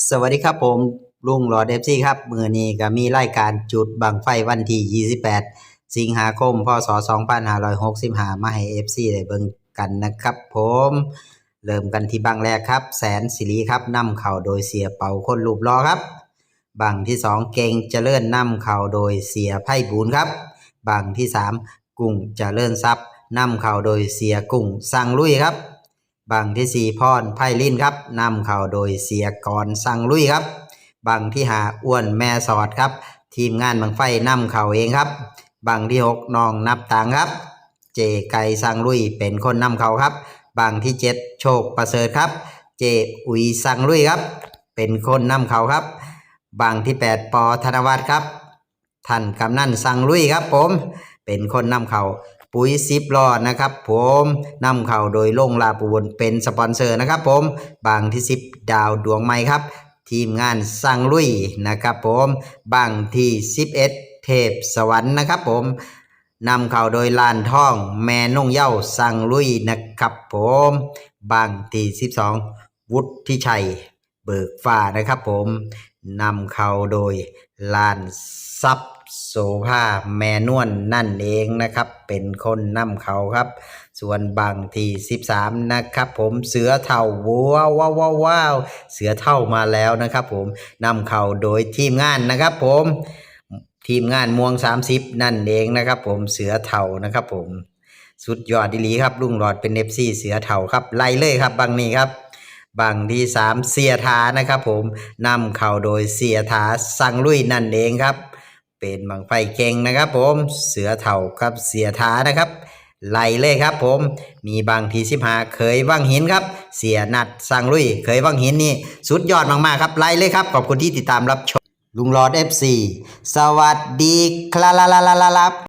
สวัสดีครับผมลุงหลอดเอฟซีครับ มือนี้ก็มีรายการจุดบังไฟวันที่ 28 สิงหาคม พศ 2565 มาให้ FC ได้เบิ่งกันนะครับผม เริ่มกันที่บังแรกครับ แสนสิริครับนำเข่าโดยเสียเป่าคนรูปรอครับ บังที่ 2 เก่งเจริญนำเข่าโดยเสียไพ่บูนครับ บังที่ 3 กุ้งเจริญทรัพย์นำเข่าโดยเสียกุ้งสั่งลุยครับ บังที่สี่พรไพลินครับนำเข่าโดยเสียกรสังลุยครับบังที่หาอ้วนแม่สอดครับ ทีมงานบังไฟนำเข่าเองครับ บังที่หกน้องนับตังครับ เจไก่สังลุยเป็นคนนำเข่าครับ บังที่เจ็ดโชคประเสริฐครับ เจอุยสังลุยครับ เป็นคนนำเข่าครับบังที่แปดปอธนวัฒน์ครับท่านกำนันสังลุยครับผม เป็นคนนำเข่า ปุ๋ยซิปลอดนะครับผมนำเข่าโดยโลงลาปูบนเป็นสปอนเซอร์นะครับผมบางที่สิบดาวดวงไม้ครับ ทีมงานสังลุยนะครับผมบางที่สิบเอ็ดเทพสวรรค์นะครับผมนำเข่าโดยลานท่อง แม่นงเย้าสังลุยนะครับผมบางที่สิบสองวุฒิชัยเบิกฟ้านะครับผมนำเข่าโดยลานซับ โสภาแมนวลนั่นเองนะครับ เป็นคนนำเขาครับ ส่วนบางที่13 นะครับ ผมเสือเท่าว้าวว้าวว้าววาวเสือเท่ามาแล้วนะครับ ผมนำเขาโดยทีมงานนะครับผมทีมงานม่วง 30 นั่นเองนะครับ ผมเสือเท่านะครับ ผมสุดยอดดีลีครับลุงหลอดเป็นเอฟซีเสือเท่าครับไล่เลยครับบางนี้ครับบางที่สามเสียทานะครับ ผมนำเข่าโดยเสียทาสังลุยนั่นเองครับ เป็นบังไฟเก่งนะครับ ผมเสือเถ่าครับเสียทานะครับไล่เลยครับ ผมมีบางทีสิบหาเคยว่างหินครับ เสียนัดสังลุย เคยว่างหินนี่สุดยอดมากๆครับไล่เลยครับขอบคุณที่ติดตามรับชมลุงหลอด FC สวัสดีครับ